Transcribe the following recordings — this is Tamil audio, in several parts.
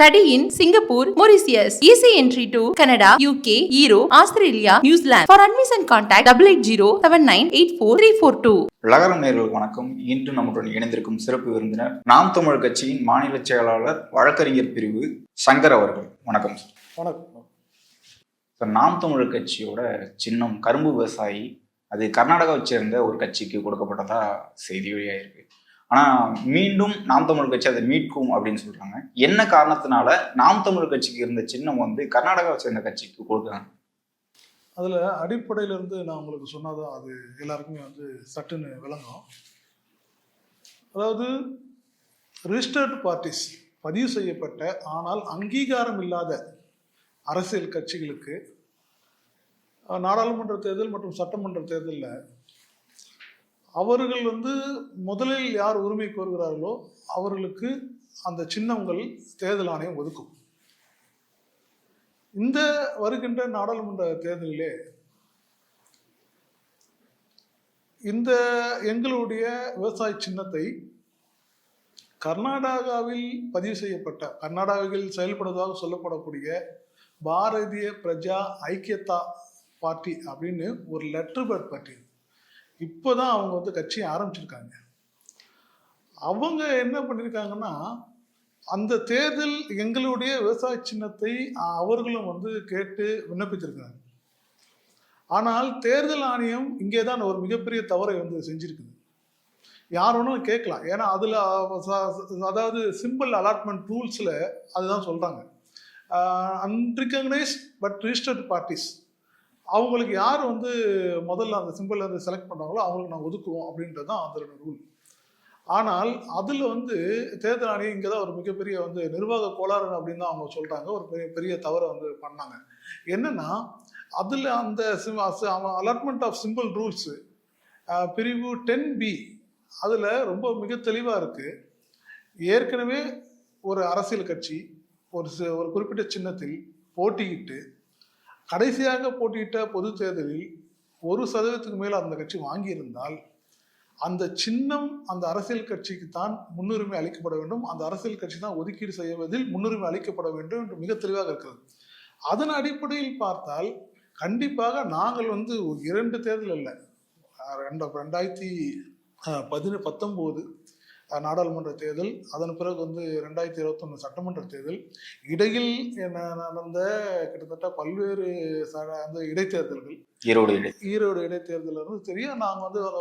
Study in Singapore, Mauritius. Easy entry to Canada, UK, Europe, Australia, New Zealand. For admission contact 880 லகரம் நேர்களுக்கு வணக்கம். இன்று நம்முடன் இணைந்திருக்கும் சிறப்பு விருந்தினர் நாம் தமிழ் கட்சியின் மாநில செயலாளர் வழக்கறிஞர் பிரிவு சங்கர் அவர்கள். வணக்கம். வணக்கம். நாம் தமிழர் கட்சியோட சின்னம் கரும்பு விவசாயி அது கர்நாடகாவை சேர்ந்த ஒரு கட்சிக்கு கொடுக்கப்பட்டதா செய்தி வெளியாயிருக்கு. ஆனால் மீண்டும் நாம் தமிழ் கட்சி அதை மீட்கும் அப்படின்னு சொல்றாங்க. என்ன காரணத்தினால நாம் தமிழ் கட்சிக்கு இருந்த சின்னம் வந்து கர்நாடகாவை சேர்ந்த கட்சிக்கு கொடுக்குறாங்க? அதில் அடிப்படையிலேருந்து நான் உங்களுக்கு சொன்னாதான் அது எல்லாருக்குமே வந்து சட்டுன்னு விளங்கும். அதாவது ரிஜிஸ்டர்ட் பார்ட்டிஸ் பதிவு செய்யப்பட்ட ஆனால் அங்கீகாரம் இல்லாத அரசியல் கட்சிகளுக்கு நாடாளுமன்ற தேர்தல் மற்றும் சட்டமன்ற தேர்தலில் அவர்கள் வந்து முதலில் யார் உரிமை கோருகிறார்களோ அவர்களுக்கு அந்த சின்னங்கள் தேர்தல் ஆணையம் ஒதுக்கும். இந்த வருகின்ற நாடாளுமன்ற தேர்தலிலே இந்த எங்களுடைய விவசாய சின்னத்தை கர்நாடகாவில் பதிவு செய்யப்பட்ட கர்நாடகாவில் செயல்படுவதாக சொல்லப்படக்கூடிய பாரதிய பிரஜா ஐக்கியதா பார்ட்டி அப்படின்னு ஒரு லெட்டர் பேர்ட் பார்ட்டி இப்போ தான் அவங்க வந்து கட்சியை ஆரம்பிச்சிருக்காங்க. அவங்க என்ன பண்ணியிருக்காங்கன்னா அந்த தேர்தல் எங்களுடைய விவசாய சின்னத்தை அவர்களும் வந்து கேட்டு விண்ணப்பித்திருக்காங்க ஆனால் தேர்தல் ஆணையம் இங்கே தான் ஒரு மிகப்பெரிய தவறை வந்து செஞ்சுருக்குது. யார் ஒன்றும் கேட்கலாம். ஏன்னா அதில் அதாவது சிம்பிள் அலாட்மெண்ட் ரூல்ஸில் அதுதான் சொல்கிறாங்க அன்ரிகனைஸ்ட் பட் ரிஜிஸ்டர்ட் பார்ட்டிஸ் அவங்களுக்கு யார் வந்து முதல்ல அந்த சிம்பிள் வந்து செலக்ட் பண்ணுறாங்களோ அவங்களுக்கு நான் ஒதுக்குவோம் அப்படின்றது தான் அதோட ரூல் ஆனால் அதில் வந்து தேர்தல் ஆணையம் இங்கே தான் ஒரு மிகப்பெரிய வந்து நிர்வாக கோளாறு அப்படின்னு தான் அவங்க சொல்கிறாங்க ஒரு பெரிய பெரிய தவறை வந்து பண்ணாங்க. என்னென்னா அதில் அந்த sim allotment of symbol rules பிரிவு டென் பி அதில் ரொம்ப மிக தெளிவாக இருக்குது ஏற்கனவே ஒரு அரசியல் கட்சி ஒரு ஒரு குறிப்பிட்ட சின்னத்தில் போட்டியிட்டு கடைசியாக போட்டியிட்ட பொது தேர்தலில் ஒரு சதவீதத்துக்கு மேல் அந்த கட்சி வாங்கியிருந்தால் அந்த சின்னம் அந்த அரசியல் கட்சிக்கு தான் முன்னுரிமை அளிக்கப்பட வேண்டும். அந்த அரசியல் கட்சி தான் ஒதுக்கீடு செய்வதில் முன்னுரிமை அளிக்கப்பட வேண்டும் என்று மிக தெளிவாக இருக்கிறது. அதன் அடிப்படையில் பார்த்தால் கண்டிப்பாக நாங்கள் வந்து இரண்டு தேர்தல் அல்ல ரெண்டு ரெண்டாயிரத்தி அஹ், பத்தொம்போது நாடாளுமன்ற தேர்தல் அதன் பிறகு வந்து ரெண்டாயிரத்தி இருபத்தொன்று சட்டமன்ற தேர்தல். இடையில் என்ன- நடந்த கிட்டத்தட்ட பல்வேறு ச- அந்த இடைத்தேர்தல்கள். ஈரோடு இடை ஈரோடு இடைத்தேர்தல் இருந்து தெரியும் நாங்கள் வந்து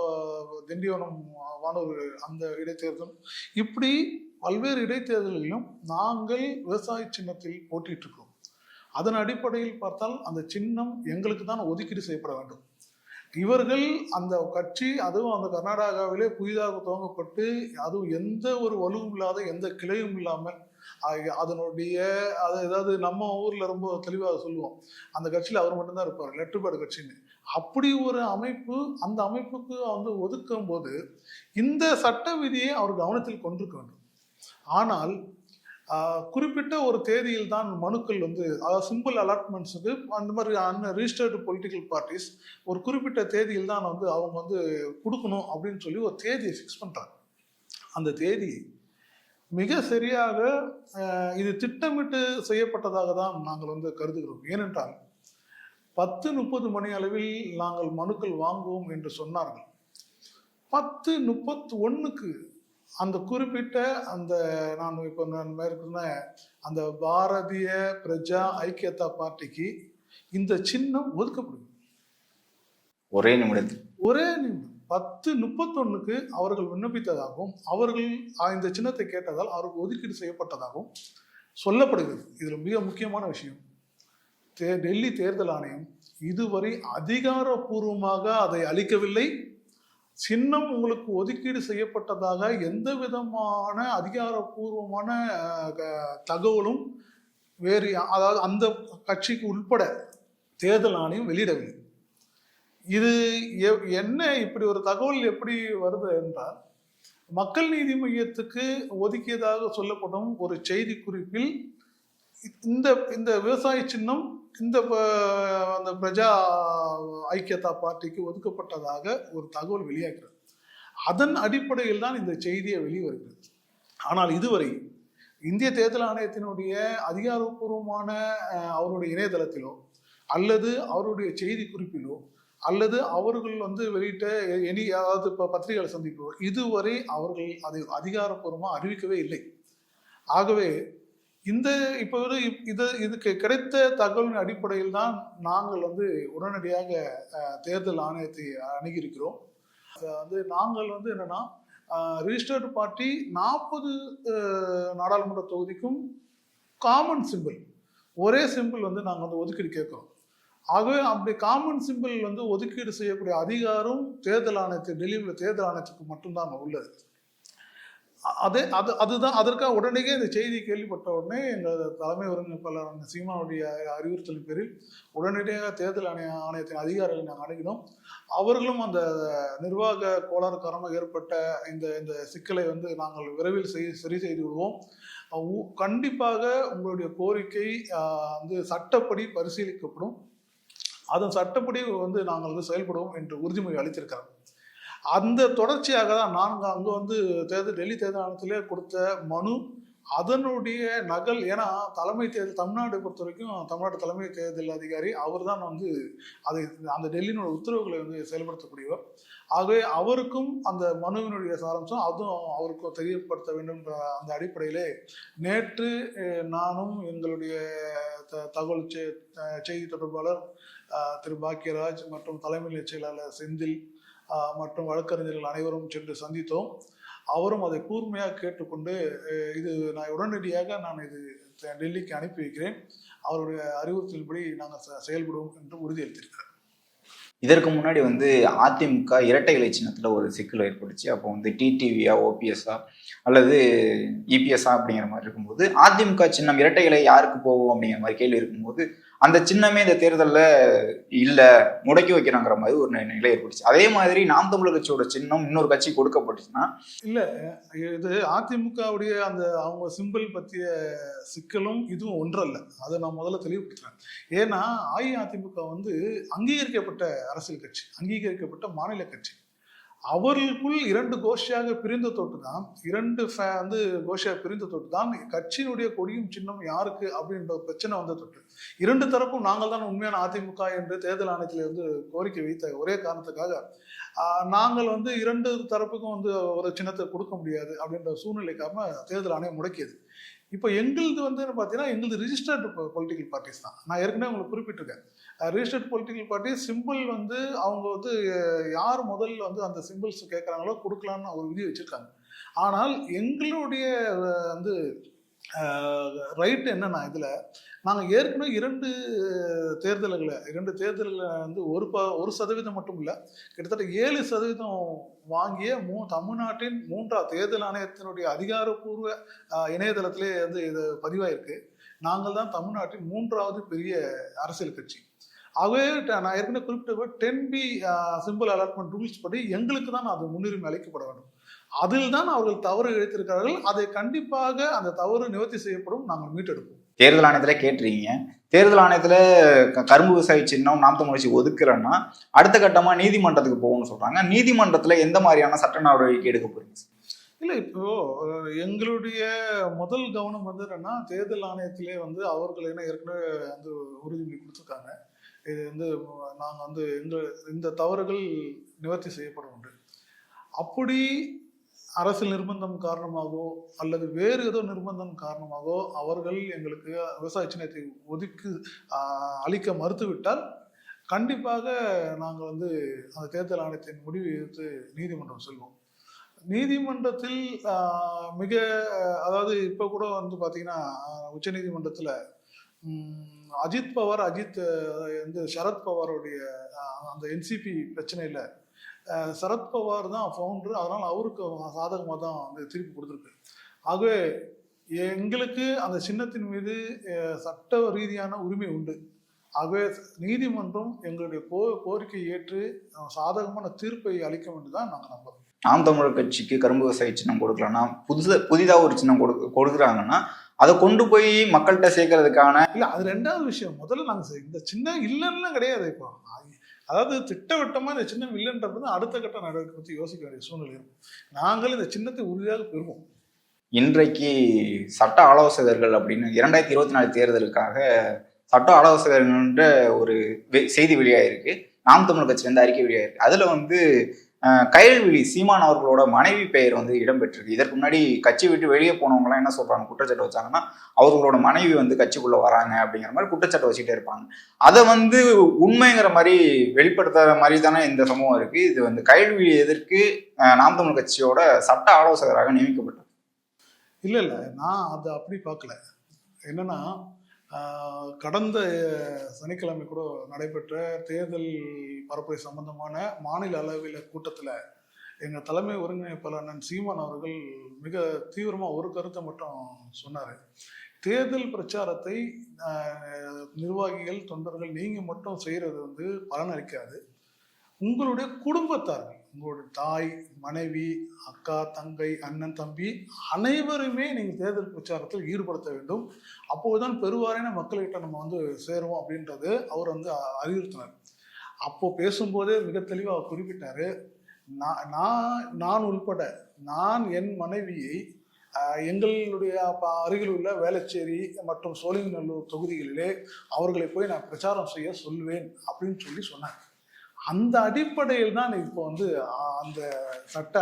திண்டிவனம் வானூர் அந்த இடைத்தேர்தல். இப்படி பல்வேறு இடைத்தேர்தலிலும் நாங்கள் விவசாய சின்னத்தில் போட்டிட்டு இருக்கோம் அதன் அடிப்படையில் பார்த்தால் அந்த சின்னம் எங்களுக்கு தான் ஒதுக்கீடு செய்யப்பட வேண்டும். இவர்கள் அந்த கட்சி அதுவும் அந்த கர்நாடகாவிலே புதிதாக துவங்கப்பட்டு அதுவும் எந்த ஒரு வலுவும் இல்லாத எந்த கிளையும் இல்லாமல் அதனுடைய அது ஏதாவது நம்ம ஊர்ல ரொம்ப தெளிவாக சொல்லுவோம். அந்த கட்சியில் அவர் மட்டும்தான் இருப்பார் லெட்டர்பேர்டு கட்சின்னு. அப்படி ஒரு அமைப்பு அந்த அமைப்புக்கு வந்து ஒதுக்கும் போது இந்த சட்ட விதியை அவர் கவனத்தில் கொண்டிருக்க வேண்டும். ஆனால் குறிப்பிட்ட ஒரு தேதியில் தான் மனுக்கள் வந்து அதாவது சிம்பிள் அலாட்மெண்ட்ஸுக்கு அந்த மாதிரி அன் ரிஜிஸ்டர்டு பொலிட்டிக்கல் பார்ட்டிஸ் ஒரு குறிப்பிட்ட தேதியில் தான் வந்து அவங்க வந்து கொடுக்கணும் அப்படின்னு சொல்லி ஒரு தேதியை ஃபிக்ஸ் பண்ணுறாங்க அந்த தேதி மிக சரியாக இது திட்டமிட்டு செய்யப்பட்டதாக தான் நாங்கள் வந்து கருதுகிறோம். ஏனென்றால் பத்து முப்பது மணி அளவில் நாங்கள் மனுக்கள் வாங்குவோம் என்று சொன்னார்கள். பத்து முப்பத்து ஒன்றுக்கு அந்த குறிப்பிட்ட அந்த நான் இப்போ நான் மேற்கொண்ட அந்த பாரதிய பிரஜா ஐக்கியதா பார்ட்டிக்கு இந்த சின்னம் ஒதுக்கப்படுது. ஒரே நிமிடத்தில். ஒரே நிமிடம். பத்து முப்பத்தொன்னுக்கு அவர்கள் விண்ணப்பித்ததாகவும் அவர்கள் இந்த சின்னத்தை கேட்டதால் அவருக்கு ஒதுக்கீடு செய்யப்பட்டதாகவும் சொல்லப்படுகிறது. இதில் மிக முக்கியமான விஷயம். தே டெல்லி தேர்தல் ஆணையம் இதுவரை அதிகாரப்பூர்வமாக அதை அளிக்கவில்லை. சின்னம் உங்களுக்கு ஒதுக்கீடு செய்யப்பட்டதாக எந்த விதமான அதிகாரப்பூர்வமான க- தகவலும் வேறு அதாவது அந்த கட்சிக்கு உட்பட தேர்தல் ஆணையம் வெளியிடவில்லை. இது எ- என்ன இப்படி ஒரு தகவல் எப்படி வருது என்றால் மக்கள் நீதி மையத்துக்கு ஒதுக்கியதாக சொல்லப்படும் ஒரு செய்தி குறிப்பில் இந்த இந்த விவசாய சின்னம் இந்த ப- அந்த பிரஜா ஐக்கியதா பார்ட்டிக்கு ஒதுக்கப்பட்டதாக ஒரு தகவல் வெளியாகிறது. அதன் அடிப்படையில் தான் இந்த செய்தியை வெளிவருகிறது. ஆனால் இதுவரை இந்திய தேர்தல் ஆணையத்தினுடைய அதிகாரப்பூர்வமான அவருடைய இணையதளத்திலோ அல்லது அவருடைய செய்தி குறிப்பிலோ அல்லது அவர்கள் வந்து வெளியிட்ட எனி அதாவது இப்போ பத்திரிகைகளை சந்திப்போ இதுவரை அவர்கள் அதை அதிகாரப்பூர்வமாக அறிவிக்கவே இல்லை. ஆகவே இந்த இப்போ வந்து இப்- இது இதுக்கு கிடைத்த தகவலின் அடிப்படையில் தான் நாங்கள் வந்து உடனடியாக தேர்தல் ஆணையத்தை அணுகியிருக்கிறோம். வந்து நாங்கள் வந்து என்னன்னா ரிஜிஸ்டர்டு பார்ட்டி நாற்பது நாடாளுமன்ற தொகுதிக்கும் காமன் சிம்பிள் ஒரே சிம்பிள் வந்து நாங்கள் வந்து ஒதுக்கீடு கேட்குறோம். ஆகவே அப்படி காமன் சிம்பிள் வந்து ஒதுக்கீடு செய்யக்கூடிய அதிகாரம் தேர்தல் ஆணையத்து டெல்லியில் தேர்தல் ஆணையத்துக்கு மட்டும்தான் உள்ளது. அது அது அதுதான் அதற்காக உடனடியே இந்த செய்தி கேள்விப்பட்ட உடனே எங்கள் தலைமை ஒருங்கிணைப்பாளர் சீமாவுடைய அறிவுறுத்தலின் பேரில் உடனடியாக தேர்தல் ஆணைய ஆணையத்தின் அதிகாரிகளை நாங்கள் அணுகினோம். அவர்களும் அந்த நிர்வாக கோளாறு காரணமாக ஏற்பட்ட இந்த இந்த சிக்கலை வந்து நாங்கள் விரைவில் செய் சரி செய்து விடுவோம். உ- கண்டிப்பாக உங்களுடைய கோரிக்கை வந்து சட்டப்படி பரிசீலிக்கப்படும். அதன் சட்டப்படி வந்து நாங்கள் வந்து செயல்படுவோம் என்று உறுதிமொழி அளித்திருக்கிறோம் அந்த தொடர்ச்சியாக தான் நான் அங்கே வந்து தேர்தல் டெல்லி தேர்தல் ஆணையத்திலே கொடுத்த மனு அதனுடைய நகல் ஏன்னா தலைமை தேர்தல் தமிழ்நாட்டை பொறுத்த வரைக்கும் தமிழ்நாடு தலைமை தேர்தல் அதிகாரி அவர் தான் வந்து அதை அந்த டெல்லியினுடைய உத்தரவுகளை வந்து செயல்படுத்தக்கூடியவர். ஆகவே அவருக்கும் அந்த மனுவினுடைய சாராம்சம் அதுவும் அவருக்கும் தெரியப்படுத்த வேண்டும் என்ற அந்த அடிப்படையிலே நேற்று நானும் எங்களுடைய த- தகவல் செய்தி தொடர்பாளர் திரு பாக்கியராஜ் மற்றும் தலைமை செயலாளர் செந்தில் மற்றும் வழக்கறிஞர்கள் அனைவரும் சென்று சந்தித்தோம். அவரும் அதை கூர்மையாக கேட்டுக்கொண்டு இது நான் உடனடியாக நான் இது த- டெல்லிக்கு அனுப்பி வைக்கிறேன். அவருடைய அறிவுறுத்தலின்படி நாங்கள் செயல்படுவோம் என்று உறுதியளித்திருக்கிறார். இதற்கு முன்னாடி வந்து அதிமுக இரட்டை இலை சின்னத்தில் ஒரு சிக்கல் ஏற்பட்டுச்சு. அப்போ வந்து டிடிவியா ஓபிஎஸ்ஆ அல்லது இபிஎஸ்ஆ அப்படிங்கிற மாதிரி இருக்கும்போது அதிமுக சின்னம் இரட்டை இலை யாருக்கு போகும் அப்படிங்கிற மாதிரி கேள்வி இருக்கும்போது அந்த சின்னமே இந்த தேர்தலில் இல்லை முடக்கி வைக்கிறாங்கிற மாதிரி ஒரு நிலை ஏற்பட்டுச்சு. அதே மாதிரி நாம் தமிழர் கட்சியோட சின்னம் இன்னொரு கட்சி கொடுக்கப்பட்டுச்சுன்னா? இல்லை இது அதிமுகவுடைய அந்த அவங்க சிம்பிள் பற்றிய சிக்கலும் இதுவும் ஒன்றல்ல. அதை நான் முதல்ல தெளிவுபடுத்துறேன். ஏன்னா அஇஅதிமுக வந்து அங்கீகரிக்கப்பட்ட அரசியல் கட்சி அங்கீகரிக்கப்பட்ட மாநில கட்சி. அவர்களுக்குள் இரண்டு கோஷியாக பிரிந்த தொட்டு தான் இரண்டு ஃபே- வந்து கோஷியாக பிரிந்த தொட்டு தான் கட்சியினுடைய கொடியும் சின்னம் யாருக்கு அப்படின்ற பிரச்சனை வந்த தொட்டு. இரண்டு தரப்பும் நாங்கள் தான் உண்மையான அதிமுக என்று தேர்தல் ஆணையத்தில் வந்து கோரிக்கை வைத்த ஒரே காரணத்துக்காக நாங்கள் வந்து இரண்டு தரப்புக்கும் வந்து ஒரு சின்னத்தை கொடுக்க முடியாது அப்படின்ற சூழ்நிலைக்காம தேர்தல் ஆணையம் முடக்கியது. இப்போ எங்களுது வந்து பார்த்தீங்கன்னா எங்களுது ரிஜிஸ்டர்டு பொலிட்டிக்கல் பார்ட்டிஸ் தான். நான் ஏற்கனவே உங்களுக்கு குறிப்பிட்டிருக்கேன். ரிஜிஸ்டர்ட் பொலிட்டிக்கல் பார்ட்டி சிம்பிள் வந்து அவங்க வந்து யார் முதல்ல வந்து அந்த சிம்பிள்ஸ் கேட்குறாங்களோ கொடுக்கலான்னு ஒரு விதி வச்சுருக்காங்க. ஆனால் எங்களுடைய வந்து ரைட் என்னன்னா இதில் நாங்கள் ஏற்கனவே இரண்டு தேர்தல்களை இரண்டு தேர்தல்களை வந்து ஒரு ப ஒரு சதவீதம் மட்டும் இல்லை கிட்டத்தட்ட ஏழு சதவீதம் வாங்கிய மூ தமிழ்நாட்டின் மூன்றாவது தேர்தல் ஆணையத்தினுடைய அதிகாரப்பூர்வ இணையதளத்திலே வந்து இது பதிவாயிருக்கு. நாங்கள் தான் தமிழ்நாட்டின் மூன்றாவது பெரிய அரசியல் கட்சி. ஆகவே நான் ஏற்கனவே குறிப்பிட்ட ten B symbol allotment rules படி எங்களுக்கு தான் அது முன்னுரிமை அளிக்கப்பட வேண்டும். அதில் தான் அவர்கள் தவறு இழைத்திருக்கிறார்கள். அதை கண்டிப்பாக அந்த தவறு நிவர்த்தி செய்யப்படும் நாங்கள் மீட்டெடுப்போம். தேர்தல் ஆணையத்துல கேட்டிருக்கீங்க. தேர்தல் ஆணையத்துல கரும்பு விவசாயி சின்னம் நாம் தமிழ் கட்சி ஒதுக்கலைன்னா அடுத்த கட்டமா நீதிமன்றத்துக்கு போகும்னு சொல்றாங்க. நீதிமன்றத்துல எந்த மாதிரியான சட்ட நடவடிக்கை எடுக்க போறீங்க இல்லை இப்போ எங்களுடைய முதல் கவனம் வந்து என்னன்னா தேர்தல் ஆணையத்திலே வந்து அவர்கள் என்ன ஏற்கனவே வந்து உறுதிமொழி கொடுத்துருக்காங்க. இது வந்து நாங்கள் வந்து எங்கள் இந்த தவறுகள் நிவர்த்தி செய்யப்பட உண்டு அப்படி அரசியல் நிர்பந்தம் காரணமாகவோ அல்லது வேறு ஏதோ நிர்பந்தம் காரணமாகவோ அவர்கள் எங்களுக்கு விவசாய சின்னத்தை ஒதுக்கி அளிக்க மறுத்துவிட்டால் கண்டிப்பாக நாங்கள் வந்து அந்த தேர்தல் ஆணையத்தின் முடிவை எதிர்த்து நீதிமன்றம் செல்வோம். நீதிமன்றத்தில் மிக அதாவது இப்போ கூட வந்து பார்த்தீங்கன்னா உச்ச நீதிமன்றத்தில் அஜித் பவார் அஜித் வந்து சரத் பவாருடைய அந்த என்சிபி பிரச்சனையில் சரத் பவார் தான் ஃபவுண்டர் அதனால் அவருக்கு சாதகமாக தான் வந்து தீர்ப்பு கொடுத்துருக்கு. ஆகவே எங்களுக்கு அந்த சின்னத்தின் மீது சட்ட ரீதியான உரிமை உண்டு. ஆகவே நீதிமன்றம் எங்களுடைய கோ கோரிக்கை ஏற்று சாதகமான தீர்ப்பை அளிக்கும் என்று தான் நாங்கள் நம்புறோம். நாம் தமிழர் கட்சிக்கு கரும்பு விவசாயி சின்னம் கொடுக்கலன்னா புதுசு புதிதாக ஒரு சின்னம் கொடு கொடுக்குறாங்கன்னா அதை கொண்டு போய் மக்கள்கிட்ட சேர்க்கறதுக்கான இல்ல அது ரெண்டாவது விஷயம். முதல்ல நாங்க செய்- இந்த சின்ன இல்லைன்னா கிடையாது இப்போ. அதாவது திட்டவட்டமாக இந்த சின்னம் இல்லைன்றது அடுத்த கட்ட நடவடிக்கை பற்றி யோசிக்க வேண்டிய சூழ்நிலை. இருக்கும் நாங்கள் இந்த சின்னத்தை உறுதியாக பெறுவோம். இன்றைக்கு சட்ட ஆலோசகர்கள் அப்படின்னு இரண்டாயிரத்தி இருபத்தி நாலு தேர்தலுக்காக சட்ட ஆலோசகர்கள்ன்ற ஒரு வெ- செய்தி வெளியாயிருக்கு. நாம் தமிழ் கட்சியிலேருந்து அறிக்கை வெளியாயிருக்கு. அதில் வந்து கைல்விழி கயல்விழி சீமான் அவர்களோட மனைவி பெயர் வந்து இடம்பெற்றிருக்கு. இதற்கு முன்னாடி கட்சி விட்டு வெளியே போனவங்கலாம் என்ன சொல்றாங்க? குற்றச்சாட்டு வச்சாங்கன்னா அவர்களோட மனைவி வந்து கட்சிக்குள்ள வராங்க அப்படிங்கிற மாதிரி குற்றச்சாட்டு வச்சுட்டே இருப்பாங்க. அதை வந்து உண்மைங்கிற மாதிரி வெளிப்படுத்துற மாதிரி தானே இந்த சம்பவம் இருக்கு. இது வந்து கயல்விழி எதற்கு நாம் தமிழ் கட்சியோட சட்ட ஆலோசகராக நியமிக்கப்பட்டது. இல்ல இல்ல. நான் அதை அப்படி பார்க்கல. என்னன்னா கடந்த சனிக்கிழமை கூட நடைபெற்ற தேர்தல் பரப்புரை சம்பந்தமான மாநில அளவில் கூட்டத்தில் எங்கள் தலைமை ஒருங்கிணைப்பாளர் அண்ணன் சீமான் அவர்கள் மிக தீவிரமாக ஒரு கருத்தை மட்டும் சொன்னார். தேர்தல் பிரச்சாரத்தை நிர்வாகிகள் தொண்டர்கள் நீங்கள் மட்டும் செய்கிறது வந்து பலனளிக்காது. உங்களுடைய குடும்பத்தார்கள் உங்களுடைய தாய் மனைவி அக்கா தங்கை அண்ணன் தம்பி அனைவருமே நீங்கள் தேர்தல் பிரச்சாரத்தில் ஈடுபடுத்த வேண்டும். அப்போதுதான் பெருவாரியான மக்கள்கிட்ட நம்ம வந்து சேருவோம் அப்படின்றது அவர் வந்து அறிவுறுத்தினார். அப்போ பேசும்போதே மிக தெளிவாக அவர் நான் நான் நான் உள்பட நான் என் மனைவியை எங்களுடைய அருகில் உள்ள வேளச்சேரி மற்றும் சோழிங்கநல்லூர் தொகுதிகளிலே அவர்களை போய் நான் பிரச்சாரம் செய்ய சொல்வேன் அப்படின்னு சொல்லி சொன்னார். அந்த அடிப்படையில் தான் இப்போ வந்து அந்த சட்ட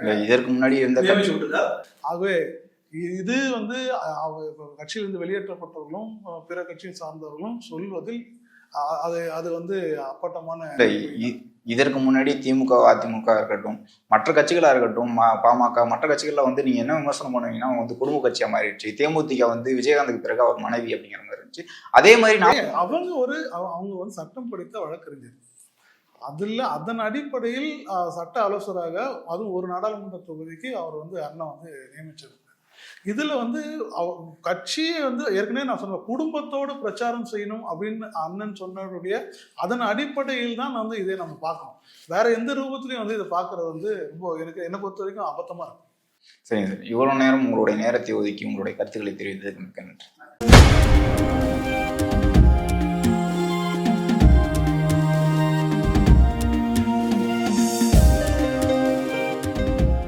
இல்ல, இதற்கு முன்னாடி இருந்த கட்சி? ஆகவே இது வந்து அஹ், அவ- இப்ப கட்சியிலிருந்து வெளியேற்றப்பட்டவர்களும் பிற கட்சியை சார்ந்தவர்களும் சொல்வதில் அது அது வந்து அப்பட்டமான இதற்கு முன்னாடி திமுக அதிமுக இருக்கட்டும் மற்ற கட்சிகளா இருக்கட்டும் ம- பாமக மற்ற கட்சிகள்ல வந்து நீங்க என்ன விமர்சனம் பண்ணுவீங்கன்னா அவங்க வந்து குடும்ப கட்சியா மாறிடுச்சு. தேமுதிக வந்து விஜயகாந்துக்கு பிறகு அவர் மனைவி அப்படிங்கிற மாதிரி இருந்துச்சு. அதே மாதிரி அவங்க ஒரு அவ- அவங்க வந்து சட்டம் படித்த வழக்கறிஞர். அதில் அதன் அடிப்படையில் சட்ட ஆலோசகராக அதுவும் ஒரு நாடாளுமன்ற தொகுதிக்கு அவர் வந்து அண்ணன் வந்து நியமிச்சிருக்கார் இதில் வந்து அவ- கட்சியை வந்து ஏற்கனவே நான் சொன்னேன் குடும்பத்தோடு பிரச்சாரம் செய்யணும் அப்படின்னு அண்ணன் சொன்னதுடைய அதன் அடிப்படையில் தான் வந்து இதை நம்ம பார்க்கணும். வேற எந்த ரூபத்துலையும் வந்து இதை பார்க்கறது வந்து ரொம்ப எனக்கு என்னை பொறுத்த வரைக்கும் அபத்தமாக இருக்கும் சரிங்க சார். இவ்வளவு நேரம் உங்களுடைய நேரத்தை ஒதுக்கி உங்களுடைய கருத்துக்களை தெரிவித்ததுக்கு மிக்க நன்றி.